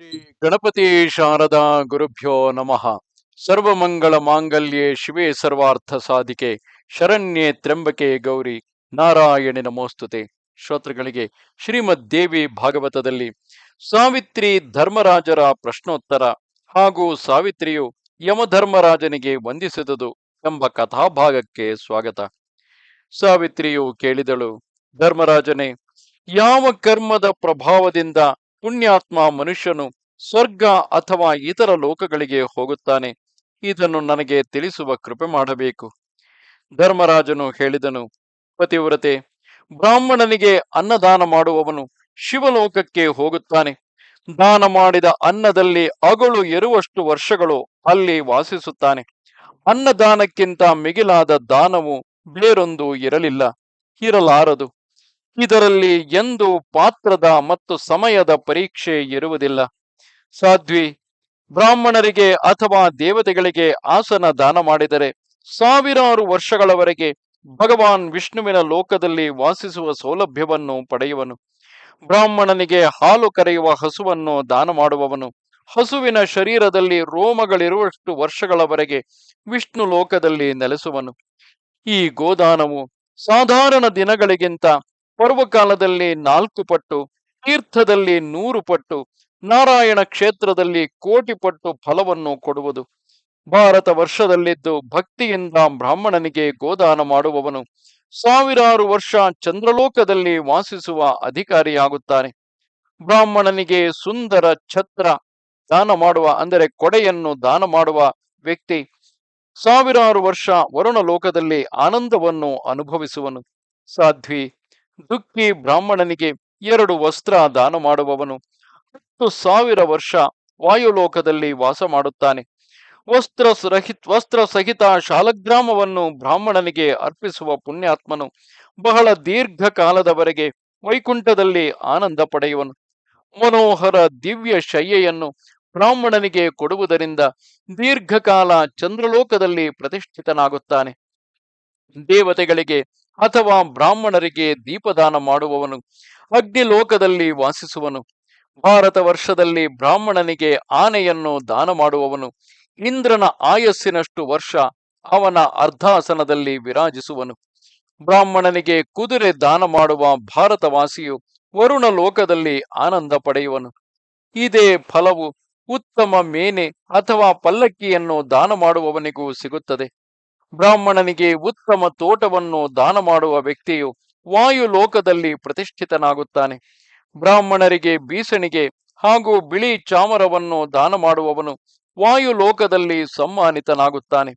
ಶ್ರೀ ಗಣಪತಿ ಶಾರದಾ ಗುರುಭ್ಯೋ ನಮಃ. ಸರ್ವಮಂಗಳ ಮಾಂಗಲ್ಯೆ ಶಿವೇ ಸರ್ವಾರ್ಥ ಸಾಧಿಕೆ, ಶರಣ್ಯೆ ತ್ರ್ಯಂಬಕೆ ಗೌರಿ ನಾರಾಯಣಿ ನಮೋಸ್ತುತೆ. ಶ್ರೋತೃಗಳಿಗೆ, ಶ್ರೀಮದ್ ದೇವಿ ಭಾಗವತದಲ್ಲಿ ಸಾವಿತ್ರಿ ಧರ್ಮರಾಜರ ಪ್ರಶ್ನೋತ್ತರ ಹಾಗೂ ಸಾವಿತ್ರಿಯು ಯಮಧರ್ಮರಾಜನಿಗೆ ವಂದಿಸಿದುದು ಎಂಬ ಕಥಾಭಾಗಕ್ಕೆ ಸ್ವಾಗತ. ಸಾವಿತ್ರಿಯು ಕೇಳಿದಳು, ಧರ್ಮರಾಜನೇ, ಯಾವ ಕರ್ಮದ ಪ್ರಭಾವದಿಂದ ಪುಣ್ಯಾತ್ಮ ಮನುಷ್ಯನು ಸ್ವರ್ಗ ಅಥವಾ ಇತರ ಲೋಕಗಳಿಗೆ ಹೋಗುತ್ತಾನೆ. ಇದನ್ನು ನನಗೆ ತಿಳಿಸುವ ಕೃಪೆ ಮಾಡಬೇಕು. ಧರ್ಮರಾಜನು ಹೇಳಿದನು, ಪತಿವ್ರತೆ, ಬ್ರಾಹ್ಮಣನಿಗೆ ಅನ್ನದಾನ ಮಾಡುವವನು ಶಿವಲೋಕಕ್ಕೆ ಹೋಗುತ್ತಾನೆ. ದಾನ ಮಾಡಿದ ಅನ್ನದಲ್ಲಿ ಅಗಳು ಎರುವಷ್ಟು ವರ್ಷಗಳು ಅಲ್ಲಿ ವಾಸಿಸುತ್ತಾನೆ. ಅನ್ನದಾನಕ್ಕಿಂತ ಮಿಗಿಲಾದ ದಾನವು ಬೇರೊಂದು ಇರಲಿಲ್ಲ, ಇರಲಾರದು. ಇದರಲ್ಲಿ ಎಂದು ಪಾತ್ರದ ಮತ್ತು ಸಮಯದ ಪರೀಕ್ಷೆ ಇರುವುದಿಲ್ಲ. ಸಾಧ್ವಿ, ಬ್ರಾಹ್ಮಣರಿಗೆ ಅಥವಾ ದೇವತೆಗಳಿಗೆ ಆಸನ ದಾನ ಮಾಡಿದರೆ ಸಾವಿರಾರು ವರ್ಷಗಳವರೆಗೆ ಭಗವಾನ್ ವಿಷ್ಣುವಿನ ಲೋಕದಲ್ಲಿ ವಾಸಿಸುವ ಸೌಲಭ್ಯವನ್ನು ಪಡೆಯುವನು. ಬ್ರಾಹ್ಮಣನಿಗೆ ಹಾಲು ಕರೆಯುವ ಹಸುವನ್ನು ದಾನ ಮಾಡುವವನು. ಹಸುವಿನ ಶರೀರದಲ್ಲಿ ರೋಮಗಳಿರುವಷ್ಟು ವರ್ಷಗಳವರೆಗೆ ವಿಷ್ಣು ಲೋಕದಲ್ಲಿ ನೆಲೆಸುವನು. ಈ ಗೋದಾನವು ಸಾಧಾರಣ ದಿನಗಳಿಗಿಂತ ಪರ್ವಕಾಲದಲ್ಲಿ ನಾಲ್ಕು ಪಟ್ಟು, ತೀರ್ಥದಲ್ಲಿ ನೂರು ಪಟ್ಟು, ನಾರಾಯಣ ಕ್ಷೇತ್ರದಲ್ಲಿ ಕೋಟಿ ಪಟ್ಟು ಫಲವನ್ನು ಕೊಡುವುದು. ಭಾರತ ವರ್ಷದಲ್ಲಿದ್ದು ಭಕ್ತಿಯಿಂದ ಬ್ರಾಹ್ಮಣನಿಗೆ ಗೋದಾನ ಮಾಡುವವನು. ಸಾವಿರಾರು ವರ್ಷ ಚಂದ್ರಲೋಕದಲ್ಲಿ ವಾಸಿಸುವ ಅಧಿಕಾರಿಯಾಗುತ್ತಾನೆ. ಬ್ರಾಹ್ಮಣನಿಗೆ ಸುಂದರ ಛತ್ರ ದಾನ ಮಾಡುವ, ಅಂದರೆ ಕೊಡೆಯನ್ನು ದಾನ ಮಾಡುವ ವ್ಯಕ್ತಿ ಸಾವಿರಾರು ವರ್ಷ ವರುಣ ಲೋಕದಲ್ಲಿ ಆನಂದವನ್ನು ಅನುಭವಿಸುವನು. ಸಾಧ್ವಿ ದುಃಖಿ ಬ್ರಾಹ್ಮಣನಿಗೆ ಎರಡು ವಸ್ತ್ರ ದಾನ ಮಾಡುವವನು ಹತ್ತು ಸಾವಿರ ವರ್ಷ ವಾಯುಲೋಕದಲ್ಲಿ ವಾಸ ಮಾಡುತ್ತಾನೆ. ವಸ್ತ್ರ ಸಹಿತ ವಸ್ತ್ರ ಸಹಿತ ಶಾಲಗ್ರಾಮವನ್ನು ಬ್ರಾಹ್ಮಣನಿಗೆ ಅರ್ಪಿಸುವ ಪುಣ್ಯಾತ್ಮನು ಬಹಳ ದೀರ್ಘಕಾಲದವರೆಗೆ ವೈಕುಂಠದಲ್ಲಿ ಆನಂದ ಪಡೆಯುವನು. ಮನೋಹರ ದಿವ್ಯ ಶಯ್ಯೆಯನ್ನು ಬ್ರಾಹ್ಮಣನಿಗೆ ಕೊಡುವುದರಿಂದ ದೀರ್ಘಕಾಲ ಚಂದ್ರಲೋಕದಲ್ಲಿ ಪ್ರತಿಷ್ಠಿತನಾಗುತ್ತಾನೆ. ದೇವತೆಗಳಿಗೆ ಅಥವಾ ಬ್ರಾಹ್ಮಣರಿಗೆ ದೀಪದಾನ ಮಾಡುವವನು, ಅಗ್ನಿಲೋಕದಲ್ಲಿ ವಾಸಿಸುವನು, ಭಾರತ ವರ್ಷದಲ್ಲಿ ಬ್ರಾಹ್ಮಣನಿಗೆ ಆನೆಯನ್ನು ದಾನ ಮಾಡುವವನು, ಇಂದ್ರನ ಆಯಸ್ಸಿನಷ್ಟು ವರ್ಷ ಅವನ ಅರ್ಧಾಸನದಲ್ಲಿ ವಿರಾಜಿಸುವನು. ಬ್ರಾಹ್ಮಣನಿಗೆ ಕುದುರೆ ದಾನ ಮಾಡುವ ಭಾರತವಾಸಿಯು ವರುಣ ಲೋಕದಲ್ಲಿ ಆನಂದ ಪಡೆಯುವನು. ಇದೇ ಫಲವು ಉತ್ತಮ ಮೇನೆ ಅಥವಾ ಪಲ್ಲಕ್ಕಿಯನ್ನು ದಾನ ಮಾಡುವವನಿಗೂ ಸಿಗುತ್ತದೆ. ಬ್ರಾಹ್ಮಣನಿಗೆ ಉತ್ತಮ ತೋಟವನ್ನು ದಾನ ಮಾಡುವ ವ್ಯಕ್ತಿಯು ವಾಯು ಲೋಕದಲ್ಲಿ ಪ್ರತಿಷ್ಠಿತನಾಗುತ್ತಾನೆ. ಬ್ರಾಹ್ಮಣರಿಗೆ ಬೀಸಣಿಗೆ ಹಾಗೂ ಬಿಳಿ ಚಾಮರವನ್ನು ದಾನ ಮಾಡುವವನು ವಾಯು ಲೋಕದಲ್ಲಿ ಸಮ್ಮಾನಿತನಾಗುತ್ತಾನೆ.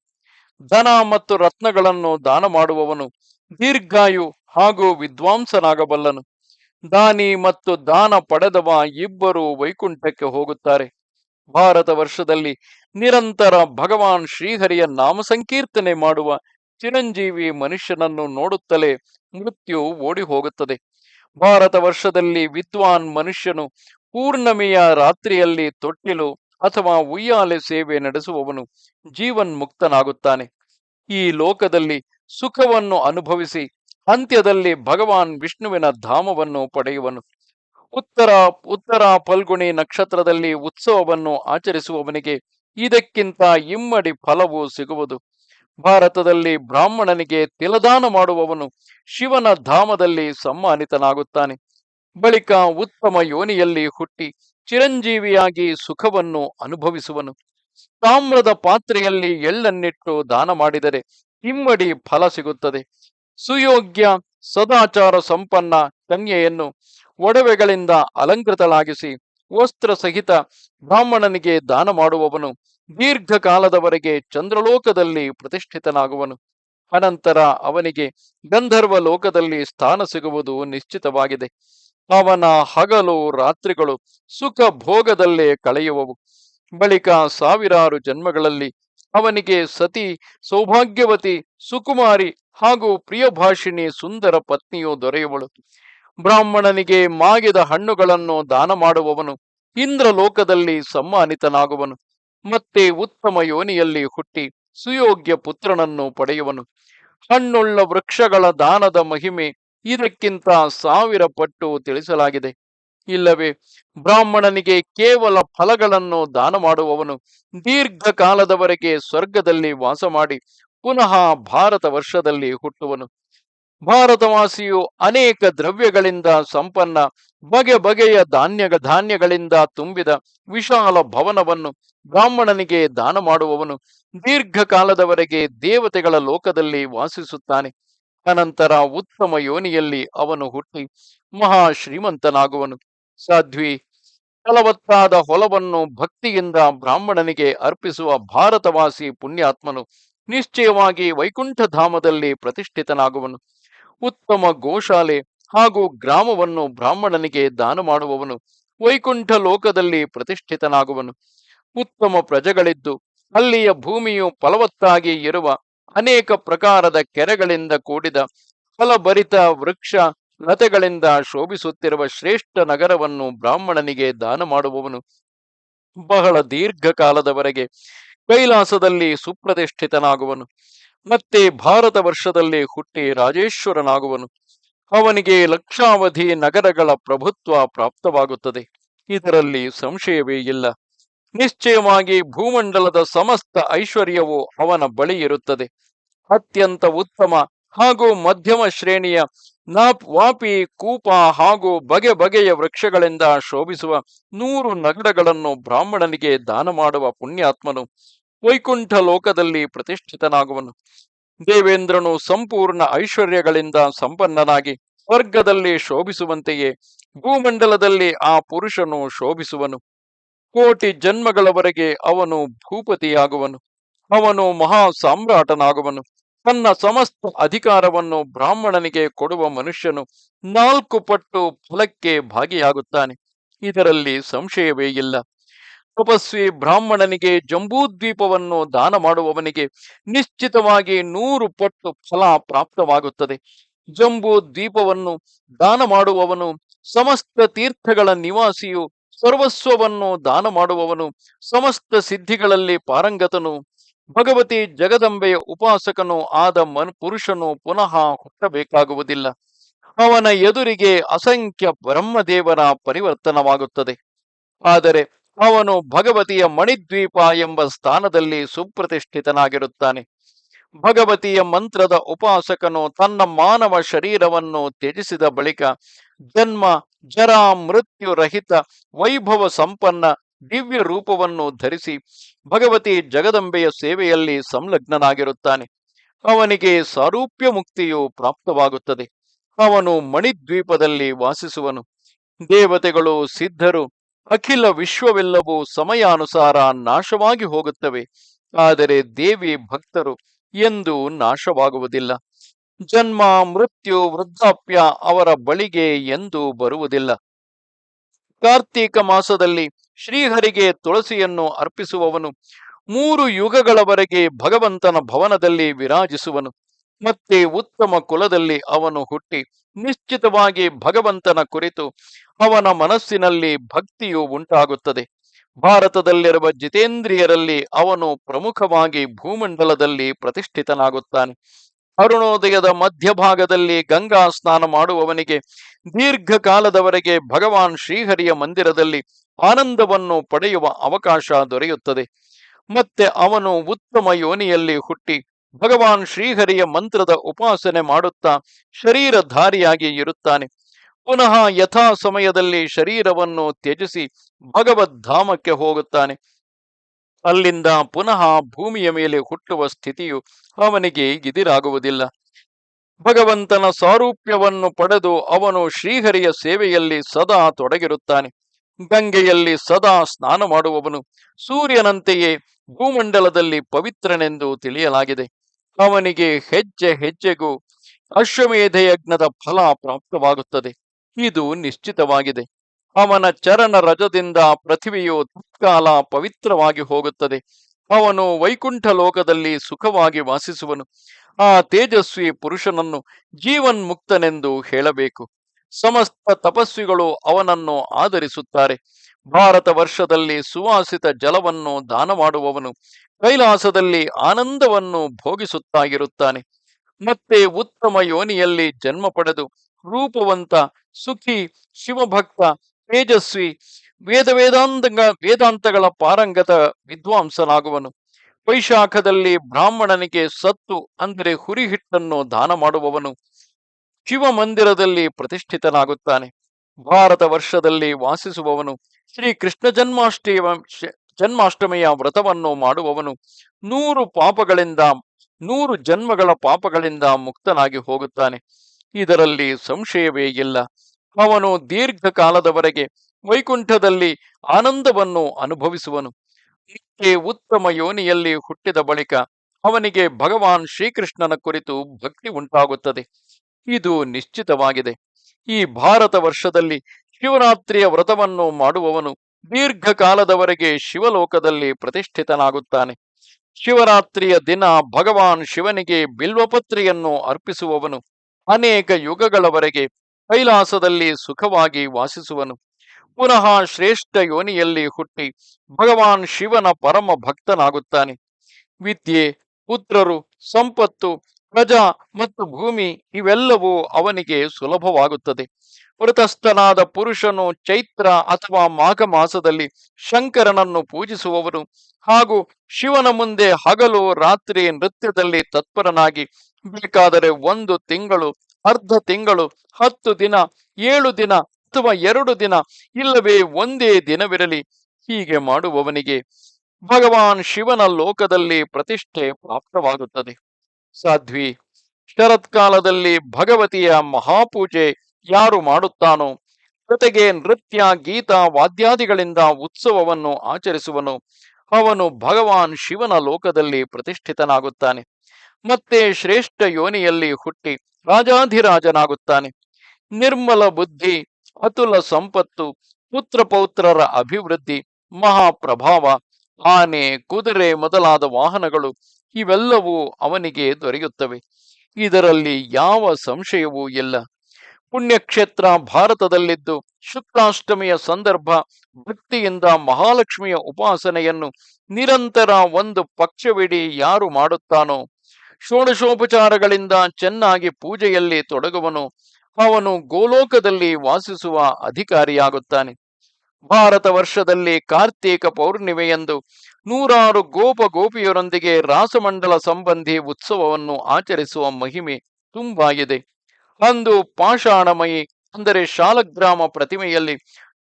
ಧನ ಮತ್ತು ರತ್ನಗಳನ್ನು ದಾನ ಮಾಡುವವನು ದೀರ್ಘಾಯು ಹಾಗೂ ವಿದ್ವಾಂಸನಾಗಬಲ್ಲನು. ದಾನಿ ಮತ್ತು ದಾನ ಪಡೆದವ ಇಬ್ಬರು ವೈಕುಂಠಕ್ಕೆ ಹೋಗುತ್ತಾರೆ. ಭಾರತ ವರ್ಷದಲ್ಲಿ ನಿರಂತರ ಭಗವಾನ್ ಶ್ರೀಹರಿಯ ನಾಮ ಸಂಕೀರ್ತನೆ ಮಾಡುವ ಚಿರಂಜೀವಿ ಮನುಷ್ಯನನ್ನು ನೋಡುತ್ತಲೇ ಮೃತ್ಯು ಓಡಿ ಹೋಗುತ್ತದೆ ಭಾರತ ವರ್ಷದಲ್ಲಿ ವಿದ್ವಾನ್ ಮನುಷ್ಯನು ಪೂರ್ಣಮಿಯ ರಾತ್ರಿಯಲ್ಲಿ ತೊಟ್ಟಿಲು ಅಥವಾ ಉಯ್ಯಾಲೆ ಸೇವೆ ನಡೆಸುವವನು ಜೀವನ್ ಮುಕ್ತನಾಗುತ್ತಾನೆ. ಈ ಲೋಕದಲ್ಲಿ ಸುಖವನ್ನು ಅನುಭವಿಸಿ ಅಂತ್ಯದಲ್ಲಿ ಭಗವಾನ್ ವಿಷ್ಣುವಿನ ಧಾಮವನ್ನು ಪಡೆಯುವನು. ಉತ್ತರ ಉತ್ತರ ಫಲ್ಗುಣಿ ನಕ್ಷತ್ರದಲ್ಲಿ ಉತ್ಸವವನ್ನು ಆಚರಿಸುವವನಿಗೆ ಇದಕ್ಕಿಂತ ಇಮ್ಮಡಿ ಫಲವು ಸಿಗುವುದು. ಭಾರತದಲ್ಲಿ ಬ್ರಾಹ್ಮಣನಿಗೆ ತಿಲದಾನ ಮಾಡುವವನು ಶಿವನ ಧಾಮದಲ್ಲಿ ಸಮ್ಮಾನಿತನಾಗುತ್ತಾನೆ. ಬಳಿಕ ಉತ್ತಮ ಯೋನಿಯಲ್ಲಿ ಹುಟ್ಟಿ ಚಿರಂಜೀವಿಯಾಗಿ ಸುಖವನ್ನು ಅನುಭವಿಸುವನು. ತಾಮ್ರದ ಪಾತ್ರೆಯಲ್ಲಿ ಎಳ್ಳನ್ನಿಟ್ಟು ದಾನ ಮಾಡಿದರೆ ಇಮ್ಮಡಿ ಫಲ ಸಿಗುತ್ತದೆ. ಸುಯೋಗ್ಯ ಸದಾಚಾರ ಸಂಪನ್ನ ಕನ್ಯೆಯನ್ನು ಒಡವೆಗಳಿಂದ ಅಲಂಕೃತಳಾಗಿಸಿ ವಸ್ತ್ರ ಸಹಿತ ಬ್ರಾಹ್ಮಣನಿಗೆ ದಾನ ಮಾಡುವವನು ದೀರ್ಘಕಾಲದವರೆಗೆ ಚಂದ್ರಲೋಕದಲ್ಲಿ ಪ್ರತಿಷ್ಠಿತನಾಗುವನು. ಅನಂತರ ಅವನಿಗೆ ಗಂಧರ್ವ ಲೋಕದಲ್ಲಿ ಸ್ಥಾನ ಸಿಗುವುದು ನಿಶ್ಚಿತವಾಗಿದೆ. ಅವನ ಹಗಲು ರಾತ್ರಿಗಳು ಸುಖ ಭೋಗದಲ್ಲೇ ಕಳೆಯುವವು. ಬಳಿಕ ಸಾವಿರಾರು ಜನ್ಮಗಳಲ್ಲಿ ಅವನಿಗೆ ಸತಿ, ಸೌಭಾಗ್ಯವತಿ, ಸುಕುಮಾರಿ ಹಾಗೂ ಪ್ರಿಯಭಾಷಿಣಿ ಸುಂದರ ಪತ್ನಿಯು ದೊರೆಯುವಳು. ಬ್ರಾಹ್ಮಣನಿಗೆ ಮಾಗಿದ ಹಣ್ಣುಗಳನ್ನು ದಾನ ಮಾಡುವವನು ಇಂದ್ರಲೋಕದಲ್ಲಿ ಸಮ್ಮಾನಿತನಾಗುವನು. ಮತ್ತೆ ಉತ್ತಮ ಯೋನಿಯಲ್ಲಿ ಹುಟ್ಟಿ ಸುಯೋಗ್ಯ ಪುತ್ರನನ್ನು ಪಡೆಯುವನು. ಹಣ್ಣುಳ್ಳ ವೃಕ್ಷಗಳ ದಾನದ ಮಹಿಮೆ ಇದಕ್ಕಿಂತ ಸಾವಿರ ಪಟ್ಟು ತಿಳಿಸಲಾಗಿದೆ. ಇಲ್ಲವೇ, ಬ್ರಾಹ್ಮಣನಿಗೆ ಕೇವಲ ಫಲಗಳನ್ನು ದಾನ ಮಾಡುವವನು ದೀರ್ಘಕಾಲದವರೆಗೆ ಸ್ವರ್ಗದಲ್ಲಿ ವಾಸ ಮಾಡಿ ಪುನಃ ಭಾರತ ವರ್ಷದಲ್ಲಿ ಹುಟ್ಟುವನು. ಭಾರತವಾಸಿಯು ಅನೇಕ ದ್ರವ್ಯಗಳಿಂದ ಸಂಪನ್ನ, ಬಗೆ ಬಗೆಯ ಧಾನ್ಯ, ಧಾನ್ಯಗಳಿಂದ ತುಂಬಿದ ವಿಶಾಲ ಭವನವನ್ನು ಬ್ರಾಹ್ಮಣನಿಗೆ ದಾನ ಮಾಡುವವನು ದೀರ್ಘಕಾಲದವರೆಗೆ ದೇವತೆಗಳ ಲೋಕದಲ್ಲಿ ವಾಸಿಸುತ್ತಾನೆ. ಅನಂತರ ಉತ್ತಮ ಯೋನಿಯಲ್ಲಿ ಅವನು ಹುಟ್ಟಿ ಮಹಾ ಶ್ರೀಮಂತನಾಗುವನು ಸಾಧ್ವಿ, ಫಲವತ್ತಾದ ಹೊಲವನ್ನು ಭಕ್ತಿಯಿಂದ ಬ್ರಾಹ್ಮಣನಿಗೆ ಅರ್ಪಿಸುವ ಭಾರತವಾಸಿ ಪುಣ್ಯಾತ್ಮನು ನಿಶ್ಚಯವಾಗಿ ವೈಕುಂಠಧಾಮದಲ್ಲಿ ಪ್ರತಿಷ್ಠಿತನಾಗುವನು. ಉತ್ತಮ ಗೋಶಾಲೆ ಹಾಗೂ ಗ್ರಾಮವನ್ನು ಬ್ರಾಹ್ಮಣನಿಗೆ ದಾನ ಮಾಡುವವನು ವೈಕುಂಠ ಲೋಕದಲ್ಲಿ ಪ್ರತಿಷ್ಠಿತನಾಗುವನು. ಉತ್ತಮ ಪ್ರಜೆಗಳಿದ್ದು ಅಲ್ಲಿಯ ಭೂಮಿಯು ಫಲವತ್ತಾಗಿ ಇರುವ ಅನೇಕ ಪ್ರಕಾರದ ಕೆರೆಗಳಿಂದ ಕೂಡಿದ ಫಲಭರಿತ ವೃಕ್ಷ ಲತೆಗಳಿಂದ ಶೋಭಿಸುತ್ತಿರುವ ಶ್ರೇಷ್ಠ ನಗರವನ್ನು ಬ್ರಾಹ್ಮಣನಿಗೆ ದಾನ ಮಾಡುವವನು. ಬಹಳ ದೀರ್ಘಕಾಲದವರೆಗೆ ಕೈಲಾಸದಲ್ಲಿ ಸುಪ್ರತಿಷ್ಠಿತನಾಗುವನು. ಮತ್ತೆ ಭಾರತ ವರ್ಷದಲ್ಲಿ ಹುಟ್ಟಿ ರಾಜೇಶ್ವರನಾಗುವನು. ಅವನಿಗೆ ಲಕ್ಷಾವಧಿ ನಗರಗಳ ಪ್ರಭುತ್ವ ಪ್ರಾಪ್ತವಾಗುತ್ತದೆ. ಇದರಲ್ಲಿ ಸಂಶಯವೇ ಇಲ್ಲ. ನಿಶ್ಚಯವಾಗಿ ಭೂಮಂಡಲದ ಸಮಸ್ತ ಐಶ್ವರ್ಯವು ಅವನ ಬಳಿ ಇರುತ್ತದೆ. ಅತ್ಯಂತ ಉತ್ತಮ ಹಾಗೂ ಮಧ್ಯಮ ಶ್ರೇಣಿಯ ನಾಪ್ ವಾಪಿ ಕೂಪ ಹಾಗೂ ಬಗೆ ಬಗೆಯ ವೃಕ್ಷಗಳಿಂದ ಶೋಭಿಸುವ ನೂರು ನಗರಗಳನ್ನು ಬ್ರಾಹ್ಮಣನಿಗೆ ದಾನ ಮಾಡುವ ಪುಣ್ಯಾತ್ಮನು ವೈಕುಂಠ ಲೋಕದಲ್ಲಿ ಪ್ರತಿಷ್ಠಿತನಾಗುವನು. ದೇವೇಂದ್ರನು ಸಂಪೂರ್ಣ ಐಶ್ವರ್ಯಗಳಿಂದ ಸಂಪನ್ನನಾಗಿ ಸ್ವರ್ಗದಲ್ಲಿ ಶೋಭಿಸುವಂತೆಯೇ ಭೂಮಂಡಲದಲ್ಲಿ ಆ ಪುರುಷನು ಶೋಭಿಸುವನು. ಕೋಟಿ ಜನ್ಮಗಳವರೆಗೆ ಅವನು ಭೂಪತಿಯಾಗುವನು. ಅವನು ಮಹಾ ಸಾಮ್ರಾಟನಾಗುವನು. ತನ್ನ ಸಮಸ್ತ ಅಧಿಕಾರವನ್ನು ಬ್ರಾಹ್ಮಣನಿಗೆ ಕೊಡುವ ಮನುಷ್ಯನು ನಾಲ್ಕು ಪಟ್ಟು ಫಲಕ್ಕೆ ಭಾಗಿಯಾಗುತ್ತಾನೆ. ಇದರಲ್ಲಿ ಸಂಶಯವೇ ಇಲ್ಲ. ತಪಸ್ವಿ ಬ್ರಾಹ್ಮಣನಿಗೆ ಜಂಬೂದ್ವೀಪವನ್ನು ದಾನ ಮಾಡುವವನಿಗೆ ನಿಶ್ಚಿತವಾಗಿ ನೂರು ಪಟ್ಟು ಫಲ ಪ್ರಾಪ್ತವಾಗುತ್ತದೆ. ಜಂಬೂ ದ್ವೀಪವನ್ನು ದಾನ ಮಾಡುವವನು ಸಮಸ್ತ ತೀರ್ಥಗಳ ನಿವಾಸಿಯು ಸರ್ವಸ್ವವನ್ನು ದಾನ ಮಾಡುವವನು ಸಮಸ್ತ ಸಿದ್ಧಿಗಳಲ್ಲಿ ಪಾರಂಗತನು. ಭಗವತಿ ಜಗದಂಬೆಯ ಉಪಾಸಕನು ಆದ ಮನ್ ಪುರುಷನು ಪುನಃ ಹುಟ್ಟಬೇಕಾಗುವುದಿಲ್ಲ. ಅವನ ಎದುರಿಗೆ ಅಸಂಖ್ಯ ಬ್ರಹ್ಮದೇವರ ಪರಿವರ್ತನವಾಗುತ್ತದೆ. ಆದರೆ ಅವನು ಭಗವತಿಯ ಮಣಿದ್ವೀಪ ಎಂಬ ಸ್ಥಾನದಲ್ಲಿ ಸುಪ್ರತಿಷ್ಠಿತನಾಗಿರುತ್ತಾನೆ. ಭಗವತಿಯ ಮಂತ್ರದ ಉಪಾಸಕನು ತನ್ನ ಮಾನವ ಶರೀರವನ್ನು ತ್ಯಜಿಸಿದ ಬಳಿಕ ಜನ್ಮ, ಜರ, ಮೃತ್ಯು ರಹಿತ, ವೈಭವ ಸಂಪನ್ನ, ದಿವ್ಯ ರೂಪವನ್ನು ಧರಿಸಿ ಭಗವತಿ ಜಗದಂಬೆಯ ಸೇವೆಯಲ್ಲಿ ಸಂಲಗ್ನನಾಗಿರುತ್ತಾನೆ. ಅವನಿಗೆ ಸಾರೂಪ್ಯ ಮುಕ್ತಿಯು ಪ್ರಾಪ್ತವಾಗುತ್ತದೆ. ಅವನು ಮಣಿದ್ವೀಪದಲ್ಲಿ ವಾಸಿಸುವನು. ದೇವತೆಗಳು ಸಿದ್ಧರು ಅಖಿಲ ವಿಶ್ವವೆಲ್ಲವೂ ಸಮಯಾನುಸಾರ ನಾಶವಾಗಿ ಹೋಗುತ್ತವೆ. ಆದರೆ ದೇವಿ ಭಕ್ತರು ಎಂದು ನಾಶವಾಗುವುದಿಲ್ಲ. ಜನ್ಮ, ಮೃತ್ಯು, ವೃದ್ಧಾಪ್ಯ ಅವರ ಬಳಿಗೆ ಎಂದು ಬರುವುದಿಲ್ಲ. ಕಾರ್ತೀಕ ಮಾಸದಲ್ಲಿ ಶ್ರೀಹರಿಗೆ ತುಳಸಿಯನ್ನು ಅರ್ಪಿಸುವವನು ಮೂರು ಯುಗಗಳವರೆಗೆ ಭಗವಂತನ ಭವನದಲ್ಲಿ ವಿರಾಜಿಸುವನು. ಮತ್ತೆ ಉತ್ತಮ ಕುಲದಲ್ಲಿ ಅವನು ಹುಟ್ಟಿ ನಿಶ್ಚಿತವಾಗಿ ಭಗವಂತನ ಕುರಿತು ಅವನ ಮನಸ್ಸಿನಲ್ಲಿ ಭಕ್ತಿಯು ಉಂಟಾಗುತ್ತದೆ. ಭಾರತದಲ್ಲಿರುವ ಜಿತೇಂದ್ರಿಯರಲ್ಲಿ ಅವನು ಪ್ರಮುಖವಾಗಿ ಭೂಮಂಡಲದಲ್ಲಿ ಪ್ರತಿಷ್ಠಿತನಾಗುತ್ತಾನೆ. ಅರುಣೋದಯದ ಮಧ್ಯಭಾಗದಲ್ಲಿ ಗಂಗಾ ಸ್ನಾನ ಮಾಡುವವನಿಗೆ ದೀರ್ಘಕಾಲದವರೆಗೆ ಭಗವಾನ್ ಶ್ರೀಹರಿಯ ಮಂದಿರದಲ್ಲಿ ಆನಂದವನ್ನು ಪಡೆಯುವ ಅವಕಾಶ ದೊರೆಯುತ್ತದೆ. ಮತ್ತೆ ಅವನು ಉತ್ತಮ ಯೋನಿಯಲ್ಲಿ ಹುಟ್ಟಿ ಭಗವಾನ್ ಶ್ರೀಹರಿಯ ಮಂತ್ರದ ಉಪಾಸನೆ ಮಾಡುತ್ತಾ ಶರೀರಧಾರಿಯಾಗಿ ಇರುತ್ತಾನೆ. ಪುನಃ ಯಥಾ ಸಮಯದಲ್ಲಿ ಶರೀರವನ್ನು ತ್ಯಜಿಸಿ ಭಗವದ್ಧಾಮಕ್ಕೆ ಹೋಗುತ್ತಾನೆ. ಅಲ್ಲಿಂದ ಪುನಃ ಭೂಮಿಯ ಮೇಲೆ ಹುಟ್ಟುವ ಸ್ಥಿತಿಯು ಅವನಿಗೆ ಇದಿರಾಗುವುದಿಲ್ಲ ಭಗವಂತನ ಸಾರೂಪ್ಯವನ್ನು ಪಡೆದು ಅವನು ಶ್ರೀಹರಿಯ ಸೇವೆಯಲ್ಲಿ ಸದಾ ತೊಡಗಿರುತ್ತಾನೆ. ಗಂಗೆಯಲ್ಲಿ ಸದಾ ಸ್ನಾನ ಮಾಡುವವನು ಸೂರ್ಯನಂತೆಯೇ ಭೂಮಂಡಲದಲ್ಲಿ ಪವಿತ್ರನೆಂದು ತಿಳಿಯಲಾಗಿದೆ. ಅವನಿಗೆ ಹೆಜ್ಜೆ ಹೆಜ್ಜೆಗೂ ಅಶ್ವಮೇಧ ಯಜ್ಞದ ಫಲ ಪ್ರಾಪ್ತವಾಗುತ್ತದೆ. ಇದು ನಿಶ್ಚಿತವಾಗಿದೆ. ಅವನ ಚರಣ ರಜದಿಂದ ಪೃಥ್ವಿಯು ತತ್ಕಾಲ ಪವಿತ್ರವಾಗಿ ಹೋಗುತ್ತದೆ. ಅವನು ವೈಕುಂಠ ಲೋಕದಲ್ಲಿ ಸುಖವಾಗಿ ವಾಸಿಸುವನು. ಆ ತೇಜಸ್ವಿ ಪುರುಷನನ್ನು ಜೀವನ್ ಮುಕ್ತನೆಂದು ಹೇಳಬೇಕು. ಸಮಸ್ತ ತಪಸ್ವಿಗಳು ಅವನನ್ನು ಆಧರಿಸುತ್ತಾರೆ. ಭಾರತ ವರ್ಷದಲ್ಲಿ ಸುವಾಸಿತ ಜಲವನ್ನು ದಾನ ಮಾಡುವವನು ಕೈಲಾಸದಲ್ಲಿ ಆನಂದವನ್ನು ಭೋಗಿಸುತ್ತಾಗಿರುತ್ತಾನೆ. ಮತ್ತೆ ಉತ್ತಮ ಯೋನಿಯಲ್ಲಿ ಜನ್ಮ ಪಡೆದು ರೂಪವಂತ, ಸುಖಿ, ಶಿವಭಕ್ತ, ತೇಜಸ್ವಿ, ವೇದ ವೇದಾಂತ ವೇದಾಂತಗಳ ಪಾರಂಗತ ವಿದ್ವಾಂಸನಾಗುವನು. ವೈಶಾಖದಲ್ಲಿ ಬ್ರಾಹ್ಮಣನಿಗೆ ಸತ್ತು ಅಂದರೆ ಹುರಿ ಹಿಟ್ಟನ್ನು ದಾನ ಮಾಡುವವನು ಶಿವ ಮಂದಿರದಲ್ಲಿ ಪ್ರತಿಷ್ಠಿತನಾಗುತ್ತಾನೆ. ಭಾರತ ವರ್ಷದಲ್ಲಿ ವಾಸಿಸುವವನು ಶ್ರೀ ಕೃಷ್ಣ ಜನ್ಮಾಷ್ಟಮ ಜನ್ಮಾಷ್ಟಮಿಯ ವ್ರತವನ್ನು ಮಾಡುವವನು ನೂರು ಪಾಪಗಳಿಂದ, ನೂರು ಜನ್ಮಗಳ ಪಾಪಗಳಿಂದ ಮುಕ್ತನಾಗಿ ಹೋಗುತ್ತಾನೆ. ಇದರಲ್ಲಿ ಸಂಶಯವೇ ಇಲ್ಲ. ಅವನು ದೀರ್ಘಕಾಲದವರೆಗೆ ವೈಕುಂಠದಲ್ಲಿ ಆನಂದವನ್ನು ಅನುಭವಿಸುವನು. ನಿತ್ಯ ಉತ್ತಮ ಯೋನಿಯಲ್ಲಿ ಹುಟ್ಟಿದ ಬಳಿಕ ಅವನಿಗೆ ಭಗವಾನ್ ಶ್ರೀಕೃಷ್ಣನ ಕುರಿತು ಭಕ್ತಿ ಉಂಟಾಗುತ್ತದೆ. ಇದು ನಿಶ್ಚಿತವಾಗಿದೆ. ಈ ಭಾರತ ವರ್ಷದಲ್ಲಿ ಶಿವರಾತ್ರಿಯ ವ್ರತವನ್ನು ಮಾಡುವವನು ದೀರ್ಘಕಾಲದವರೆಗೆ ಶಿವಲೋಕದಲ್ಲಿ ಪ್ರತಿಷ್ಠಿತನಾಗುತ್ತಾನೆ. ಶಿವರಾತ್ರಿಯ ದಿನ ಭಗವಾನ್ ಶಿವನಿಗೆ ಬಿಲ್ವಪತ್ರಿಯನ್ನು ಅರ್ಪಿಸುವವನು. ಅನೇಕ ಯುಗಗಳವರೆಗೆ ಕೈಲಾಸದಲ್ಲಿ ಸುಖವಾಗಿ ವಾಸಿಸುವನು. ಪುನಃ ಶ್ರೇಷ್ಠ ಯೋನಿಯಲ್ಲಿ ಹುಟ್ಟಿ ಭಗವಾನ್ ಶಿವನ ಪರಮ ಭಕ್ತನಾಗುತ್ತಾನೆ. ವಿದ್ಯೆ, ಪುತ್ರರು, ಸಂಪತ್ತು, ಪ್ರಜಾ ಮತ್ತು ಭೂಮಿ ಇವೆಲ್ಲವೂ ಅವನಿಗೆ ಸುಲಭವಾಗುತ್ತದೆ. ವೃತಸ್ಥನಾದ ಪುರುಷನು ಚೈತ್ರ ಅಥವಾ ಮಾಘ ಮಾಸದಲ್ಲಿ ಶಂಕರನನ್ನು ಪೂಜಿಸುವವನು ಹಾಗೂ ಶಿವನ ಮುಂದೆ ಹಗಲು, ರಾತ್ರಿ ನೃತ್ಯದಲ್ಲಿ ತತ್ಪರನಾಗಿ ಬೇಕಾದರೆ ಒಂದು ತಿಂಗಳು, ಅರ್ಧ ತಿಂಗಳು, ಹತ್ತು ದಿನ, ಏಳು ದಿನ ಅಥವಾ ಎರಡು ದಿನ ಇಲ್ಲವೇ ಒಂದೇ ದಿನವಿರಲಿ. ಹೀಗೆ ಮಾಡುವವನಿಗೆ ಭಗವಾನ್ ಶಿವನ ಲೋಕದಲ್ಲಿ ಪ್ರತಿಷ್ಠೆ ಪ್ರಾಪ್ತವಾಗುತ್ತದೆ. ಸಾಧ್ವಿ, ಶರತ್ಕಾಲದಲ್ಲಿ ಭಗವತಿಯ ಮಹಾಪೂಜೆ ಯಾರು ಮಾಡುತ್ತಾನೋ, ಜೊತೆಗೆ ನೃತ್ಯ, ಗೀತ, ವಾದ್ಯಾದಿಗಳಿಂದ ಉತ್ಸವವನ್ನು ಆಚರಿಸುವನು, ಅವನು ಭಗವಾನ್ ಶಿವನ ಲೋಕದಲ್ಲಿ ಪ್ರತಿಷ್ಠಿತನಾಗುತ್ತಾನೆ. ಮತ್ತೆ ಶ್ರೇಷ್ಠ ಯೋನಿಯಲ್ಲಿ ಹುಟ್ಟಿ ರಾಜಾಧಿರಾಜನಾಗುತ್ತಾನೆ. ನಿರ್ಮಲ ಬುದ್ಧಿ, ಅತುಲ ಸಂಪತ್ತು, ಪುತ್ರ ಪೌತ್ರರ ಅಭಿವೃದ್ಧಿ, ಮಹಾಪ್ರಭಾವ, ಆನೆ, ಕುದುರೆ ಮೊದಲಾದ ವಾಹನಗಳು ಇವೆಲ್ಲವೂ ಅವನಿಗೆ ದೊರೆಯುತ್ತವೆ. ಇದರಲ್ಲಿ ಯಾವ ಸಂಶಯವೂ ಇಲ್ಲ. ಪುಣ್ಯಕ್ಷೇತ್ರ ಭಾರತದಲ್ಲಿದ್ದು ಶುಕ್ಲಾಷ್ಟಮಿಯ ಸಂದರ್ಭ ಭಕ್ತಿಯಿಂದ ಮಹಾಲಕ್ಷ್ಮಿಯ ಉಪಾಸನೆಯನ್ನು ನಿರಂತರ ಒಂದು ಪಕ್ಷವಿಡೀ ಯಾರು ಮಾಡುತ್ತಾನೋ ಷೋಡಶೋಪಚಾರಗಳಿಂದ ಚೆನ್ನಾಗಿ ಪೂಜೆಯಲ್ಲಿ ತೊಡಗುವನು. ಅವನು ಗೋಲೋಕದಲ್ಲಿ ವಾಸಿಸುವ ಅಧಿಕಾರಿಯಾಗುತ್ತಾನೆ. ಭಾರತ ವರ್ಷದಲ್ಲಿ ಕಾರ್ತೀಕ ಪೌರ್ಣಿಮೆಯಂದು ನೂರಾರು ಗೋಪ ಗೋಪಿಯರೊಂದಿಗೆ ರಾಸಮಂಡಲ ಸಂಬಂಧಿ ಉತ್ಸವವನ್ನು ಆಚರಿಸುವ ಮಹಿಮೆ ತುಂಬಾಗಿದೆ. ಅಂದು ಪಾಷಾಣಮಯಿ, ಅಂದರೆ ಶಾಲಗ್ರಾಮ ಪ್ರತಿಮೆಯಲ್ಲಿ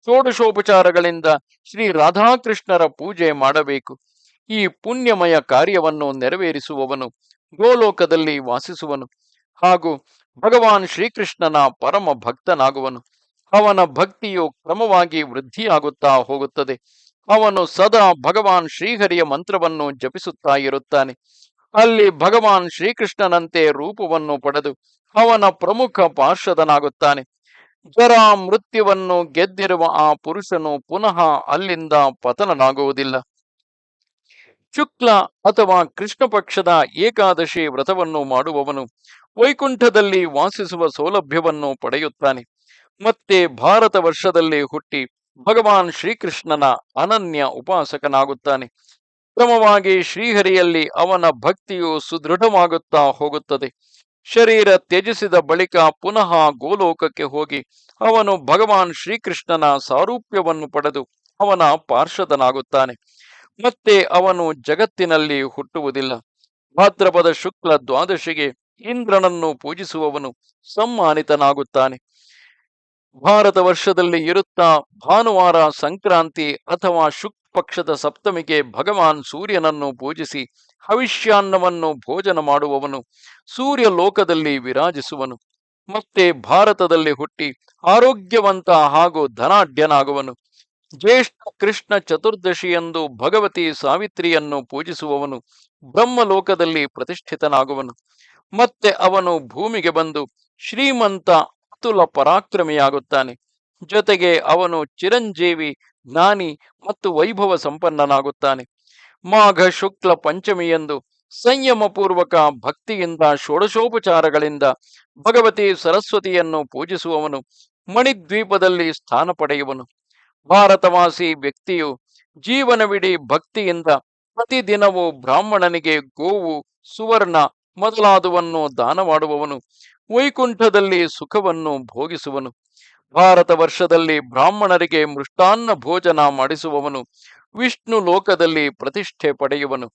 ಷೋಡಶೋಪಚಾರಗಳಿಂದ ಶ್ರೀ ರಾಧಾಕೃಷ್ಣರ ಪೂಜೆ ಮಾಡಬೇಕು. ಈ ಪುಣ್ಯಮಯ ಕಾರ್ಯವನ್ನು ನೆರವೇರಿಸುವವನು ಗೋಲೋಕದಲ್ಲಿ ವಾಸಿಸುವನು ಹಾಗೂ ಭಗವಾನ್ ಶ್ರೀಕೃಷ್ಣನ ಪರಮ ಭಕ್ತನಾಗುವನು. ಅವನ ಭಕ್ತಿಯು ಕ್ರಮವಾಗಿ ವೃದ್ಧಿಯಾಗುತ್ತಾ ಹೋಗುತ್ತದೆ. ಅವನು ಸದಾ ಭಗವಾನ್ ಶ್ರೀಹರಿಯ ಮಂತ್ರವನ್ನು ಜಪಿಸುತ್ತಾ ಇರುತ್ತಾನೆ. ಅಲ್ಲಿ ಭಗವಾನ್ ಶ್ರೀಕೃಷ್ಣನಂತೆ ರೂಪವನ್ನು ಪಡೆದು ಅವನ ಪ್ರಮುಖ ಪಾರ್ಷದನಾಗುತ್ತಾನೆ. ಜರ ಮೃತ್ಯುವನ್ನು ಗೆದ್ದಿರುವ ಆ ಪುರುಷನು ಪುನಃ ಅಲ್ಲಿಂದ ಪತನನಾಗುವುದಿಲ್ಲ. ಶುಕ್ಲ ಅಥವಾ ಕೃಷ್ಣ ಪಕ್ಷದ ಏಕಾದಶಿ ವ್ರತವನ್ನು ಮಾಡುವವನು ವೈಕುಂಠದಲ್ಲಿ ವಾಸಿಸುವ ಸೌಲಭ್ಯವನ್ನು ಪಡೆಯುತ್ತಾನೆ. ಮತ್ತೆ ಭಾರತ ವರ್ಷದಲ್ಲಿ ಹುಟ್ಟಿ ಭಗವಾನ್ ಶ್ರೀಕೃಷ್ಣನ ಅನನ್ಯ ಉಪಾಸಕನಾಗುತ್ತಾನೆ. ಕ್ರಮವಾಗಿ ಶ್ರೀಹರಿಯಲ್ಲಿ ಅವನ ಭಕ್ತಿಯು ಸುದೃಢವಾಗುತ್ತಾ ಹೋಗುತ್ತದೆ. ಶರೀರ ತ್ಯಜಿಸಿದ ಬಳಿಕ ಪುನಃ ಗೋಲೋಕಕ್ಕೆ ಹೋಗಿ ಅವನು ಭಗವಾನ್ ಶ್ರೀಕೃಷ್ಣನ ಸಾರೂಪ್ಯವನ್ನು ಪಡೆದು ಅವನ ಪಾರ್ಷದನಾಗುತ್ತಾನೆ. ಮತ್ತೆ ಅವನು ಜಗತ್ತಿನಲ್ಲಿ ಹುಟ್ಟುವುದಿಲ್ಲ. ಭಾದ್ರಪದ ಶುಕ್ಲ ದ್ವಾದಶಿಗೆ ಇಂದ್ರನನ್ನು ಪೂಜಿಸುವವನು ಸಮ್ಮಾನಿತನಾಗುತ್ತಾನೆ. ಭಾರತ ವರ್ಷದಲ್ಲಿ ಇರುತ್ತಾ ಭಾನುವಾರ ಸಂಕ್ರಾಂತಿ ಅಥವಾ ಶುಕ್ ಪಕ್ಷದ ಸಪ್ತಮಿಗೆ ಭಗವಾನ್ ಸೂರ್ಯನನ್ನು ಪೂಜಿಸಿ ಹವಿಷ್ಯಾನ್ನವನ್ನು ಭೋಜನ ಮಾಡುವವನು ಸೂರ್ಯ ಲೋಕದಲ್ಲಿ ವಿರಾಜಿಸುವನು. ಮತ್ತೆ ಭಾರತದಲ್ಲಿ ಹುಟ್ಟಿ ಆರೋಗ್ಯವಂತ ಹಾಗೂ ಧನಾಢ್ಯನಾಗುವನು. ಜ್ಯೇಷ್ಠ ಕೃಷ್ಣ ಚತುರ್ದಶಿಯಂದು ಭಗವತಿ ಸಾವಿತ್ರಿಯನ್ನು ಪೂಜಿಸುವವನು ಬ್ರಹ್ಮಲೋಕದಲ್ಲಿ ಪ್ರತಿಷ್ಠಿತನಾಗುವನು. ಮತ್ತೆ ಅವನು ಭೂಮಿಗೆ ಬಂದು ಶ್ರೀಮಂತ ಅತುಲ ಪರಾಕ್ರಮಿಯಾಗುತ್ತಾನೆ. ಜೊತೆಗೆ ಅವನು ಚಿರಂಜೀವಿ, ಜ್ಞಾನಿ ಮತ್ತು ವೈಭವ ಸಂಪನ್ನನಾಗುತ್ತಾನೆ. ಮಾಘ ಶುಕ್ಲ ಪಂಚಮಿಯಂದು ಸಂಯಮ ಪೂರ್ವಕ ಭಕ್ತಿಯಿಂದ ಷೋಡಶೋಪಚಾರಗಳಿಂದ ಭಗವತಿ ಸರಸ್ವತಿಯನ್ನು ಪೂಜಿಸುವವನು ಮಣಿದ್ವೀಪದಲ್ಲಿ ಸ್ಥಾನ ಪಡೆಯುವನು. ಭಾರತವಾಸಿ ವ್ಯಕ್ತಿಯು ಜೀವನವಿಡೀ ಭಕ್ತಿಯಿಂದ ಪ್ರತಿದಿನವೂ ಬ್ರಾಹ್ಮಣನಿಗೆ ಗೋವು, ಸುವರ್ಣ ಮೊದಲಾದವನ್ನು ದಾನ ಮಾಡುವವನು, ವೈಕುಂಠದಲ್ಲಿ ಸುಖವನ್ನು ಭೋಗಿಸುವನು. ಭಾರತ ವರ್ಷದಲ್ಲಿ ಬ್ರಾಹ್ಮಣರಿಗೆ ಮೃಷ್ಟಾನ್ನ ಭೋಜನ ಮಾಡಿಸುವವನು, ವಿಷ್ಣು ಲೋಕದಲ್ಲಿ ಪ್ರತಿಷ್ಠೆ ಪಡೆಯುವನು.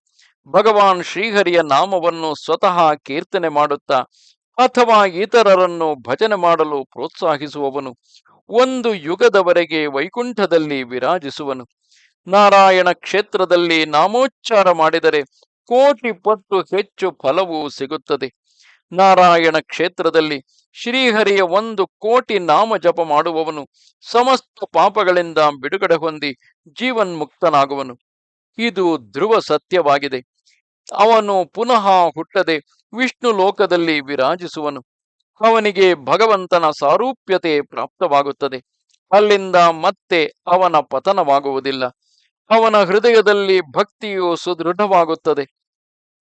ಭಗವಾನ್ ಶ್ರೀಹರಿಯ ನಾಮವನ್ನು ಸ್ವತಃ ಕೀರ್ತನೆ ಮಾಡುತ್ತಾ, ಅಥವಾ ಇತರರನ್ನು ಭಜನೆ ಮಾಡಲು ಪ್ರೋತ್ಸಾಹಿಸುವವನು. ಒಂದು ಯುಗದವರೆಗೆ ವೈಕುಂಠದಲ್ಲಿ ವಿರಾಜಿಸುವನು. ನಾರಾಯಣ ಕ್ಷೇತ್ರದಲ್ಲಿ ನಾಮೋಚ್ಚಾರ ಮಾಡಿದರೆ ಕೋಟಿ ಪಟ್ಟು ಹೆಚ್ಚು ಫಲವು ಸಿಗುತ್ತದೆ. ನಾರಾಯಣ ಕ್ಷೇತ್ರದಲ್ಲಿ ಶ್ರೀಹರಿಯ ಒಂದು ಕೋಟಿ ನಾಮ ಜಪ ಮಾಡುವವನು ಸಮಸ್ತ ಪಾಪಗಳಿಂದ ಬಿಡುಗಡೆ ಹೊಂದಿ ಜೀವನ್ಮುಕ್ತನಾಗುವನು ಇದು ಧ್ರುವ ಸತ್ಯವಾಗಿದೆ. ಅವನು ಪುನಃ ಹುಟ್ಟದೆ ವಿಷ್ಣು ಲೋಕದಲ್ಲಿ ವಿರಾಜಿಸುವನು. ಅವನಿಗೆ ಭಗವಂತನ ಸಾರೂಪ್ಯತೆ ಪ್ರಾಪ್ತವಾಗುತ್ತದೆ. ಅಲ್ಲಿಂದ ಮತ್ತೆ ಅವನ ಪತನವಾಗುವುದಿಲ್ಲ. ಅವನ ಹೃದಯದಲ್ಲಿ ಭಕ್ತಿಯು ಸುದೃಢವಾಗುತ್ತದೆ.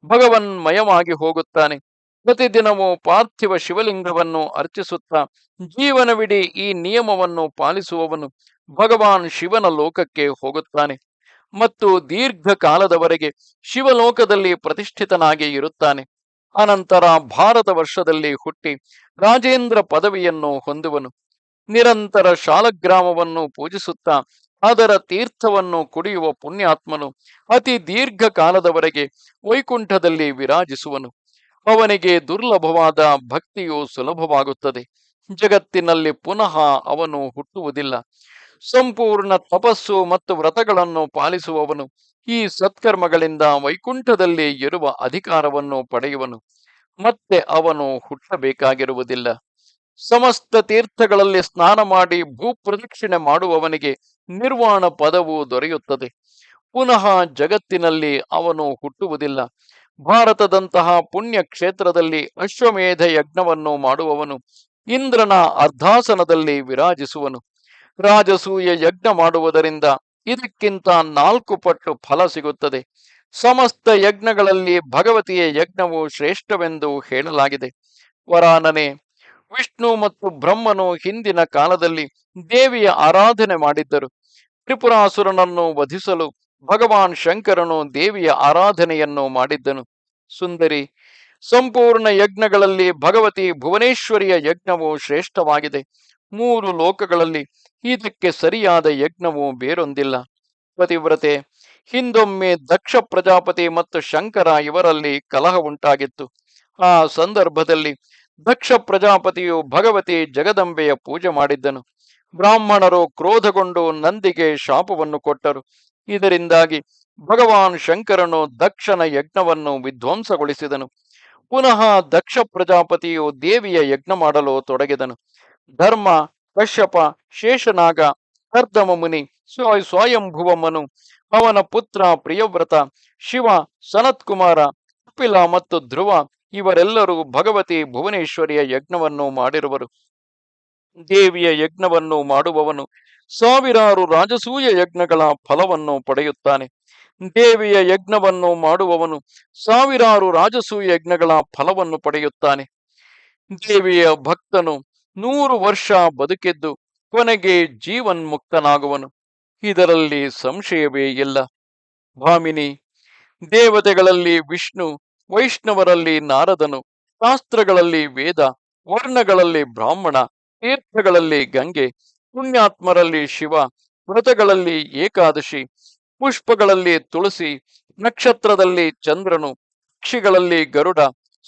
ಭಗವನ್ಮಯವಾಗಿ ಹೋಗುತ್ತಾನೆ. ಪ್ರತಿದಿನವೂ ಪಾರ್ಥಿವ ಶಿವಲಿಂಗವನ್ನು ಅರ್ಚಿಸುತ್ತಾ ಜೀವನವಿಡೀ ಈ ನಿಯಮವನ್ನು ಪಾಲಿಸುವವನು ಭಗವಾನ್ ಶಿವನ ಲೋಕಕ್ಕೆ ಹೋಗುತ್ತಾನೆ. ಮತ್ತು ದೀರ್ಘ ಕಾಲದವರೆಗೆ ಶಿವಲೋಕದಲ್ಲಿ ಪ್ರತಿಷ್ಠಿತನಾಗಿ ಇರುತ್ತಾನೆ. ಅನಂತರ ಭಾರತ ವರ್ಷದಲ್ಲಿ ಹುಟ್ಟಿ ರಾಜೇಂದ್ರ ಪದವಿಯನ್ನು ಹೊಂದುವನು. ನಿರಂತರ ಶಾಲಗ್ರಾಮವನ್ನು ಪೂಜಿಸುತ್ತಾ ಅದರ ತೀರ್ಥವನ್ನು ಕುಡಿಯುವ ಪುಣ್ಯಾತ್ಮನು ಅತಿ ದೀರ್ಘ ಕಾಲದವರೆಗೆ ವೈಕುಂಠದಲ್ಲಿ ವಿರಾಜಿಸುವನು. ಅವನಿಗೆ ದುರ್ಲಭವಾದ ಭಕ್ತಿಯು ಸುಲಭವಾಗುತ್ತದೆ. ಜಗತ್ತಿನಲ್ಲಿ ಪುನಃ ಅವನು ಹುಟ್ಟುವುದಿಲ್ಲ. ಸಂಪೂರ್ಣ ತಪಸ್ಸು ಮತ್ತು ವ್ರತಗಳನ್ನು ಪಾಲಿಸುವವನು ಈ ಸತ್ಕರ್ಮಗಳಿಂದ ವೈಕುಂಠದಲ್ಲಿ ಇರುವ ಅಧಿಕಾರವನ್ನು ಪಡೆಯುವನು. ಮತ್ತೆ ಅವನು ಹುಟ್ಟಬೇಕಾಗಿರುವುದಿಲ್ಲ. ಸಮಸ್ತ ತೀರ್ಥಗಳಲ್ಲಿ ಸ್ನಾನ ಮಾಡಿ ಭೂಪ್ರದಕ್ಷಿಣೆ ಮಾಡುವವನಿಗೆ ನಿರ್ವಾಣ ಪದವು ದೊರೆಯುತ್ತದೆ. ಪುನಃ ಜಗತ್ತಿನಲ್ಲಿ ಅವನು ಹುಟ್ಟುವುದಿಲ್ಲ. ಭಾರತದಂತಹ ಪುಣ್ಯ ಕ್ಷೇತ್ರದಲ್ಲಿ ಅಶ್ವಮೇಧ ಯಜ್ಞವನ್ನು ಮಾಡುವವನು, ಇಂದ್ರನ ಅರ್ಧಾಸನದಲ್ಲಿ ವಿರಾಜಿಸುವನು. ರಾಜಸೂಯ ಯಜ್ಞ ಮಾಡುವುದರಿಂದ ಇದಕ್ಕಿಂತ ನಾಲ್ಕು ಪಟ್ಟು ಫಲ ಸಿಗುತ್ತದೆ. ಸಮಸ್ತ ಯಜ್ಞಗಳಲ್ಲಿ ಭಗವತಿಯ ಯಜ್ಞವು ಶ್ರೇಷ್ಠವೆಂದು ಹೇಳಲಾಗಿದೆ. ವರಾನನೆ, ವಿಷ್ಣು ಮತ್ತು ಬ್ರಹ್ಮನು ಹಿಂದಿನ ಕಾಲದಲ್ಲಿ ದೇವಿಯ ಆರಾಧನೆ ಮಾಡಿದ್ದರು. ತ್ರಿಪುರಾಸುರನನ್ನು ವಧಿಸಲು ಭಗವಾನ್ ಶಂಕರನು ದೇವಿಯ ಆರಾಧನೆಯನ್ನು ಮಾಡಿದ್ದನು. ಸುಂದರಿ, ಸಂಪೂರ್ಣ ಯಜ್ಞಗಳಲ್ಲಿ ಭಗವತಿ ಭುವನೇಶ್ವರಿಯ ಯಜ್ಞವು ಶ್ರೇಷ್ಠವಾಗಿದೆ. ಮೂರು ಲೋಕಗಳಲ್ಲಿ ಇದಕ್ಕೆ ಸರಿಯಾದ ಯಜ್ಞವು ಬೇರೊಂದಿಲ್ಲ. ಪತಿವ್ರತೆ, ಹಿಂದೊಮ್ಮೆ ದಕ್ಷ ಪ್ರಜಾಪತಿ ಮತ್ತು ಶಂಕರ ಇವರಲ್ಲಿ ಕಲಹ ಉಂಟಾಗಿತ್ತು. ಆ ಸಂದರ್ಭದಲ್ಲಿ ದಕ್ಷ ಪ್ರಜಾಪತಿಯು ಭಗವತಿ ಜಗದಂಬೆಯ ಪೂಜೆ ಮಾಡಿದ್ದನು. ಬ್ರಾಹ್ಮಣರು ಕ್ರೋಧಗೊಂಡು ನಂದಿಗೆ ಶಾಪವನ್ನು ಕೊಟ್ಟರು. ಇದರಿಂದಾಗಿ ಭಗವಾನ್ ಶಂಕರನು ದಕ್ಷನ ಯಜ್ಞವನ್ನು ವಿಧ್ವಂಸಗೊಳಿಸಿದನು. ಪುನಃ ದಕ್ಷ ಪ್ರಜಾಪತಿಯು ದೇವಿಯ ಯಜ್ಞ ಮಾಡಲು ತೊಡಗಿದನು. ಧರ್ಮ, ಕಶ್ಯಪ, ಶೇಷನಾಗ, ಕರ್ದಮ ಮುನಿ ಸ್ವಯಂಭುವ ಮನು ಅವನ ಪುತ್ರ ಪ್ರಿಯವ್ರತ, ಶಿವ, ಸನತ್ಕುಮಾರ, ಕಪಿಲ ಮತ್ತು ಧ್ರುವ ಇವರೆಲ್ಲರೂ ಭಗವತಿ ಭುವನೇಶ್ವರಿಯ ಯಜ್ಞವನ್ನು ಮಾಡಿರುವರು. ದೇವಿಯ ಯಜ್ಞವನ್ನು ಮಾಡುವವನು ಸಾವಿರಾರು ರಾಜಸೂಯ ಯಜ್ಞಗಳ ಫಲವನ್ನು ಪಡೆಯುತ್ತಾನೆ. ದೇವಿಯ ಯಜ್ಞವನ್ನು ಮಾಡುವವನು ಸಾವಿರಾರು ರಾಜಸೂಯ ಯಜ್ಞಗಳ ಫಲವನ್ನು ಪಡೆಯುತ್ತಾನೆ. ದೇವಿಯ ಭಕ್ತನು ನೂರು ವರ್ಷ ಬದುಕಿದ್ದು ಕೊನೆಗೆ ಜೀವನ್ಮುಕ್ತನಾಗುವನು. ಇದರಲ್ಲಿ ಸಂಶಯವೇ ಇಲ್ಲ. ಭಾಮಿನಿ, ದೇವತೆಗಳಲ್ಲಿ ವಿಷ್ಣು, ವೈಷ್ಣವರಲ್ಲಿ ನಾರದನು, ಶಾಸ್ತ್ರಗಳಲ್ಲಿ ವೇದ, ವರ್ಣಗಳಲ್ಲಿ ಬ್ರಾಹ್ಮಣ, ತೀರ್ಥಗಳಲ್ಲಿ ಗಂಗೆ, ಪುಣ್ಯಾತ್ಮರಲ್ಲಿ ಶಿವ, ವ್ರತಗಳಲ್ಲಿ ಏಕಾದಶಿ, ಪುಷ್ಪಗಳಲ್ಲಿ ತುಳಸಿ, ನಕ್ಷತ್ರದಲ್ಲಿ ಚಂದ್ರನು, ಪಕ್ಷಿಗಳಲ್ಲಿ ಗರುಡ,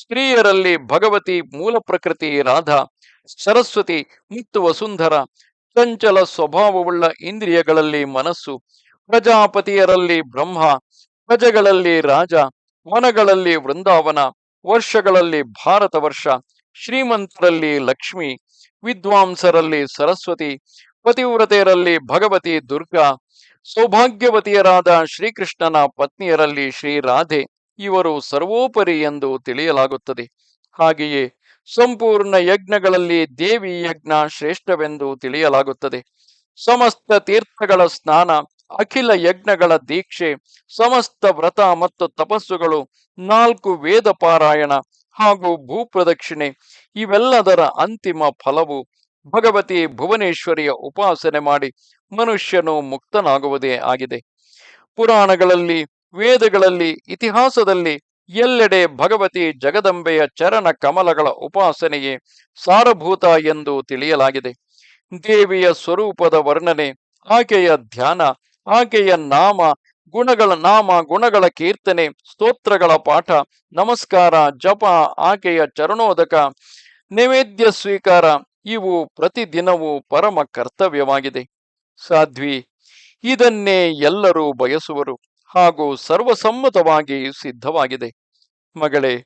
ಸ್ತ್ರೀಯರಲ್ಲಿ ಭಗವತಿ ಮೂಲ ಪ್ರಕೃತಿ ರಾಧಾ ಸರಸ್ವತಿ, ಮತ್ತು ವಸುಂಧರ, ಚಂಚಲ ಸ್ವಭಾವವುಳ್ಳ ಇಂದ್ರಿಯಗಳಲ್ಲಿ ಮನಸ್ಸು, ಪ್ರಜಾಪತಿಯರಲ್ಲಿ ಬ್ರಹ್ಮ, ಪ್ರಜೆಗಳಲ್ಲಿ ರಾಜ, ವನಗಳಲ್ಲಿ ವೃಂದಾವನ, ವರ್ಷಗಳಲ್ಲಿ ಭಾರತ ವರ್ಷ ಶ್ರೀಮಂತರಲ್ಲಿ ಲಕ್ಷ್ಮಿ, ವಿದ್ವಾಂಸರಲ್ಲಿ ಸರಸ್ವತಿ ಪತಿವ್ರತೆಯರಲ್ಲಿ ಭಗವತಿ ದುರ್ಗಾ, ಸೌಭಾಗ್ಯವತಿಯರಾದ ಶ್ರೀಕೃಷ್ಣನ ಪತ್ನಿಯರಲ್ಲಿ ಶ್ರೀ ರಾಧೆ, ಇವರು ಸರ್ವೋಪರಿ ಎಂದು ತಿಳಿಯಲಾಗುತ್ತದೆ. ಹಾಗೆಯೇ ಸಂಪೂರ್ಣ ಯಜ್ಞಗಳಲ್ಲಿ ದೇವಿ ಯಜ್ಞ ಶ್ರೇಷ್ಠವೆಂದು ತಿಳಿಯಲಾಗುತ್ತದೆ. ಸಮಸ್ತ ತೀರ್ಥಗಳ ಸ್ನಾನ, ಅಖಿಲ ಯಜ್ಞಗಳ ದೀಕ್ಷೆ, ಸಮಸ್ತ ವ್ರತ ಮತ್ತು ತಪಸ್ಸುಗಳು, ನಾಲ್ಕು ವೇದ ಪಾರಾಯಣ ಹಾಗೂ ಭೂಪ್ರದಕ್ಷಿಣೆ ಇವೆಲ್ಲದರ ಅಂತಿಮ ಫಲವು ಭಗವತಿ ಭುವನೇಶ್ವರಿಯ ಉಪಾಸನೆ ಮಾಡಿ ಮನುಷ್ಯನು ಮುಕ್ತನಾಗುವುದೇ ಆಗಿದೆ. ಪುರಾಣಗಳಲ್ಲಿ, ವೇದಗಳಲ್ಲಿ, ಇತಿಹಾಸದಲ್ಲಿ ಎಲ್ಲೆಡೆ ಭಗವತಿ ಜಗದಂಬೆಯ ಚರಣ ಕಮಲಗಳ ಉಪಾಸನೆಯೇ ಸಾರಭೂತ ಎಂದು ತಿಳಿಯಲಾಗಿದೆ. ದೇವಿಯ ಸ್ವರೂಪದ ವರ್ಣನೆ, ಆಕೆಯ ಧ್ಯಾನ, ಆಕೆಯ ನಾಮ, ಗುಣಗಳ ನಾಮ, ಗುಣಗಳ ಕೀರ್ತನೆ, ಸ್ತೋತ್ರಗಳ ಪಾಠ, ನಮಸ್ಕಾರ, ಜಪ, ಆಕೆಯ ಚರಣೋದಕ, ನೈವೇದ್ಯ ಸ್ವೀಕಾರ, ಇವು ಪ್ರತಿದಿನವೂ ಪರಮ ಕರ್ತವ್ಯವಾಗಿದೆ. ಸಾಧ್ವಿ, ಇದನ್ನೇ ಎಲ್ಲರೂ ಬಯಸುವರು. ಹಾಗೂ ಸರ್ವಸಮ್ಮತವಾಗಿ ಸಿದ್ಧವಾಗಿದೆ. ಮಗಳೇ,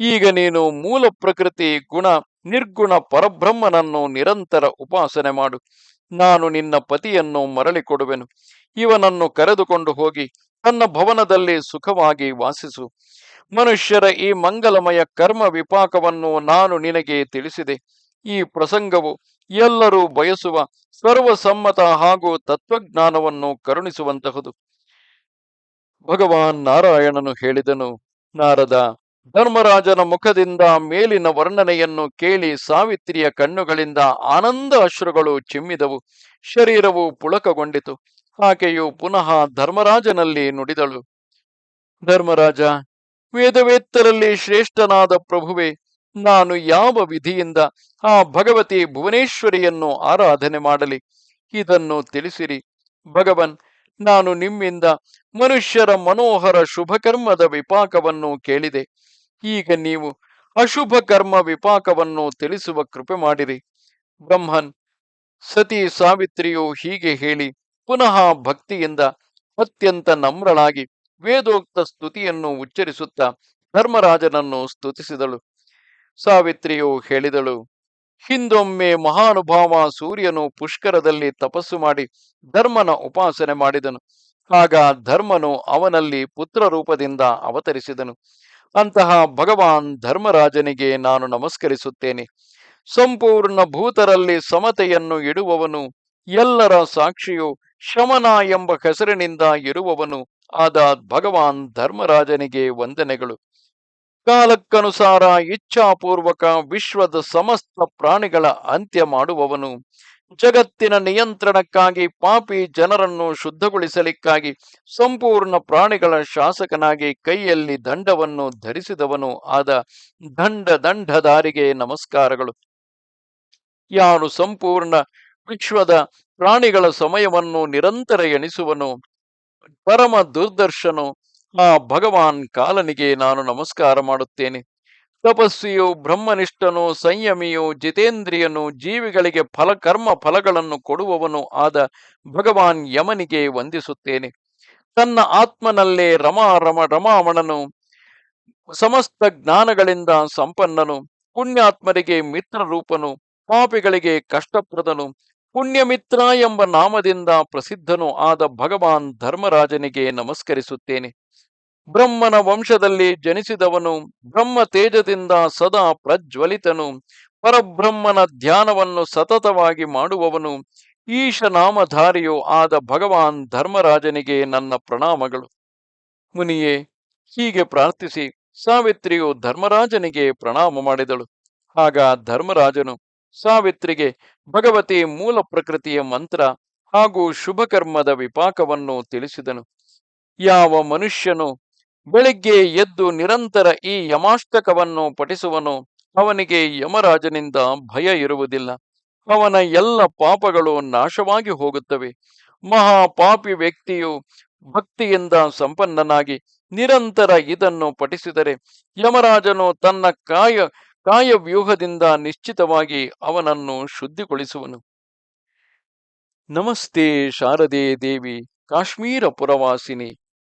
ಈಗ ನೀನು ಮೂಲ ಪ್ರಕೃತಿ ಗುಣ, ನಿರ್ಗುಣ ಪರಬ್ರಹ್ಮನನ್ನು ನಿರಂತರ ಉಪಾಸನೆ ಮಾಡು. ನಾನು ನಿನ್ನ ಪತಿಯನ್ನು ಮರಳಿ ಕೊಡುವೆನು. ಇವನನ್ನು ಕರೆದುಕೊಂಡು ಹೋಗಿ ತನ್ನ ಭವನದಲ್ಲಿ ಸುಖವಾಗಿ ವಾಸಿಸು. ಮನುಷ್ಯರ ಈ ಮಂಗಲಮಯ ಕರ್ಮ ವಿಪಾಕವನ್ನು ನಾನು ನಿನಗೆ ತಿಳಿಸಿದೆ. ಈ ಪ್ರಸಂಗವು ಎಲ್ಲರೂ ಬಯಸುವ ಸರ್ವಸಮ್ಮತ ಹಾಗೂ ತತ್ವಜ್ಞಾನವನ್ನು ಕರುಣಿಸುವಂತಹುದು. ಭಗವಾನ್ ನಾರಾಯಣನು ಹೇಳಿದನು, ನಾರದ, ಧರ್ಮರಾಜನ ಮುಖದಿಂದ ಮೇಲಿನ ವರ್ಣನೆಯನ್ನು ಕೇಳಿ ಸಾವಿತ್ರಿಯ ಕಣ್ಣುಗಳಿಂದ ಆನಂದ ಅಶ್ರುಗಳು ಚಿಮ್ಮಿದವು, ಶರೀರವು ಪುಳಕಗೊಂಡಿತು, ಆಕೆಯು ಪುನಃ ಧರ್ಮರಾಜನಲ್ಲಿ ನುಡಿದಳು. ಧರ್ಮರಾಜ, ವೇದವೇತ್ತರಲ್ಲಿ ಶ್ರೇಷ್ಠನಾದ ಪ್ರಭುವೆ, ನಾನು ಯಾವ ವಿಧಿಯಿಂದ ಆ ಭಗವತಿ ಭುವನೇಶ್ವರಿಯನ್ನು ಆರಾಧನೆ ಮಾಡಲಿ? ಇದನ್ನು ತಿಳಿಸಿರಿ. ಭಗವನ್, ನಾನು ನಿಮ್ಮಿಂದ ಮನುಷ್ಯರ ಮನೋಹರ ಶುಭಕರ್ಮದ ವಿಪಾಕವನ್ನು ಕೇಳಿದೆ. ಈಗ ನೀವು ಅಶುಭ ಕರ್ಮ ವಿಪಾಕವನ್ನು ತಿಳಿಸುವ ಕೃಪೆ ಮಾಡಿರಿ. ಬ್ರಹ್ಮನ್, ಸತಿ ಸಾವಿತ್ರಿಯು ಹೀಗೆ ಹೇಳಿ ಪುನಃ ಭಕ್ತಿಯಿಂದ ಅತ್ಯಂತ ನಮ್ರಳಾಗಿ ವೇದೋಕ್ತ ಸ್ತುತಿಯನ್ನು ಉಚ್ಚರಿಸುತ್ತಾ ಧರ್ಮರಾಜನನ್ನು ಸ್ತುತಿಸಿದಳು. ಸಾವಿತ್ರಿಯು ಹೇಳಿದಳು, ಹಿಂದೊಮ್ಮೆ ಮಹಾನುಭಾವ ಸೂರ್ಯನು ಪುಷ್ಕರದಲ್ಲಿ ತಪಸ್ಸು ಮಾಡಿ ಧರ್ಮನ ಉಪಾಸನೆ ಮಾಡಿದನು. ಆಗ ಧರ್ಮನು ಅವನಲ್ಲಿ ಪುತ್ರ ರೂಪದಿಂದ ಅವತರಿಸಿದನು. ಅಂತಹ ಭಗವಾನ್ ಧರ್ಮರಾಜನಿಗೆ ನಾನು ನಮಸ್ಕರಿಸುತ್ತೇನೆ. ಸಂಪೂರ್ಣ ಭೂತರಲ್ಲಿ ಸಮತೆಯನ್ನು ಇಡುವವನು, ಎಲ್ಲರ ಸಾಕ್ಷಿಯು ಶಮನ ಎಂಬ ಹೆಸರಿನಿಂದ ಇರುವವನು, ಆದ ಭಗವಾನ್ ಧರ್ಮರಾಜನಿಗೆ ವಂದನೆಗಳು. ಕಾಲಕ್ಕನುಸಾರ ಇಚ್ಛಾಪೂರ್ವಕ ವಿಶ್ವದ ಸಮಸ್ತ ಪ್ರಾಣಿಗಳ ಅಂತ್ಯ ಮಾಡುವವನು ಜಗತ್ತಿನ ನಿಯಂತ್ರಣಕ್ಕಾಗಿ, ಪಾಪಿ ಜನರನ್ನು ಶುದ್ಧಗೊಳಿಸಲಿಕ್ಕಾಗಿ, ಸಂಪೂರ್ಣ ಪ್ರಾಣಿಗಳ ಶಾಸಕನಾಗಿ ಕೈಯಲ್ಲಿ ದಂಡವನ್ನು ಧರಿಸಿದವನು ಆದ ದಂಡ ದಂಡದಾರಿಗೆ ನಮಸ್ಕಾರಗಳು. ಯಾರು ಸಂಪೂರ್ಣ ವಿಶ್ವದ ಪ್ರಾಣಿಗಳ ಸಮಯವನ್ನು ನಿರಂತರ ಎಣಿಸುವನು, ಪರಮ ದುರ್ದರ್ಶನು, ಆ ಭಗವಾನ್ ಕಾಲನಿಗೆ ನಾನು ನಮಸ್ಕಾರ ಮಾಡುತ್ತೇನೆ. ತಪಸ್ವಿಯು ಬ್ರಹ್ಮನಿಷ್ಠನು, ಸಂಯಮಿಯು ಜಿತೇಂದ್ರಿಯನು, ಜೀವಿಗಳಿಗೆ ಫಲ, ಕರ್ಮ ಫಲಗಳನ್ನು ಕೊಡುವವನು ಆದ ಭಗವಾನ್ ಯಮನಿಗೆ ವಂದಿಸುತ್ತೇನೆ. ತನ್ನ ಆತ್ಮನಲ್ಲೇ ರಮಾ, ರಮ, ರಮಾಮಣನು, ಸಮಸ್ತ ಜ್ಞಾನಗಳಿಂದ ಸಂಪನ್ನನು, ಪುಣ್ಯಾತ್ಮರಿಗೆ ಮಿತ್ರರೂಪನು, ಪಾಪಿಗಳಿಗೆ ಕಷ್ಟಪ್ರದನು, ಪುಣ್ಯಮಿತ್ರ ಎಂಬ ನಾಮದಿಂದ ಪ್ರಸಿದ್ಧನು ಆದ ಭಗವಾನ್ ಧರ್ಮರಾಜನಿಗೆ ನಮಸ್ಕರಿಸುತ್ತೇನೆ. ಬ್ರಹ್ಮನ ವಂಶದಲ್ಲಿ ಜನಿಸಿದವನು ಬ್ರಹ್ಮ ತೇಜದಿಂದ ಸದಾ ಪ್ರಜ್ವಲಿತನು. ಪರಬ್ರಹ್ಮನ ಧ್ಯಾನವನ್ನು ಸತತವಾಗಿ ಮಾಡುವವನು ಈಶ ನಾಮಧಾರಿಯು ಆದ ಭಗವಾನ್ ಧರ್ಮರಾಜನಿಗೆ ನನ್ನ ಪ್ರಣಾಮಗಳು. ಮುನಿಯೇ, ಹೀಗೆ ಪ್ರಾರ್ಥಿಸಿ ಸಾವಿತ್ರಿಯು ಧರ್ಮರಾಜನಿಗೆ ಪ್ರಣಾಮ ಮಾಡಿದಳು. ಆಗ ಧರ್ಮರಾಜನು ಸಾವಿತ್ರಿಗೆ ಭಗವತಿ ಮೂಲ ಪ್ರಕೃತಿಯ ಮಂತ್ರ ಹಾಗೂ ಶುಭಕರ್ಮದ ವಿಪಾಕವನ್ನು ತಿಳಿಸಿದನು. ಯಾವ ಮನುಷ್ಯನು ಬೆಳಿಗ್ಗೆ ಎದ್ದು ನಿರಂತರ ಈ ಯಮಾಷ್ಟಕವನ್ನು ಪಠಿಸುವನು. ಅವನಿಗೆ ಯಮರಾಜನಿಂದ ಭಯ ಇರುವುದಿಲ್ಲ. ಅವನ ಎಲ್ಲ ಪಾಪಗಳು ನಾಶವಾಗಿ ಹೋಗುತ್ತವೆ. ಮಹಾಪಾಪಿ ವ್ಯಕ್ತಿಯು ಭಕ್ತಿಯಿಂದ ಸಂಪನ್ನನಾಗಿ ನಿರಂತರ ಇದನ್ನು ಪಠಿಸಿದರೆ ಯಮರಾಜನು ತನ್ನ ಕಾಯ, ಕಾಯವ್ಯೂಹದಿಂದ ನಿಶ್ಚಿತವಾಗಿ ಅವನನ್ನು ಶುದ್ಧಿಗೊಳಿಸುವನು. ನಮಸ್ತೆ ಶಾರದೆ ದೇವಿ, ಕಾಶ್ಮೀರ ಪುರವಾಸಿನಿ.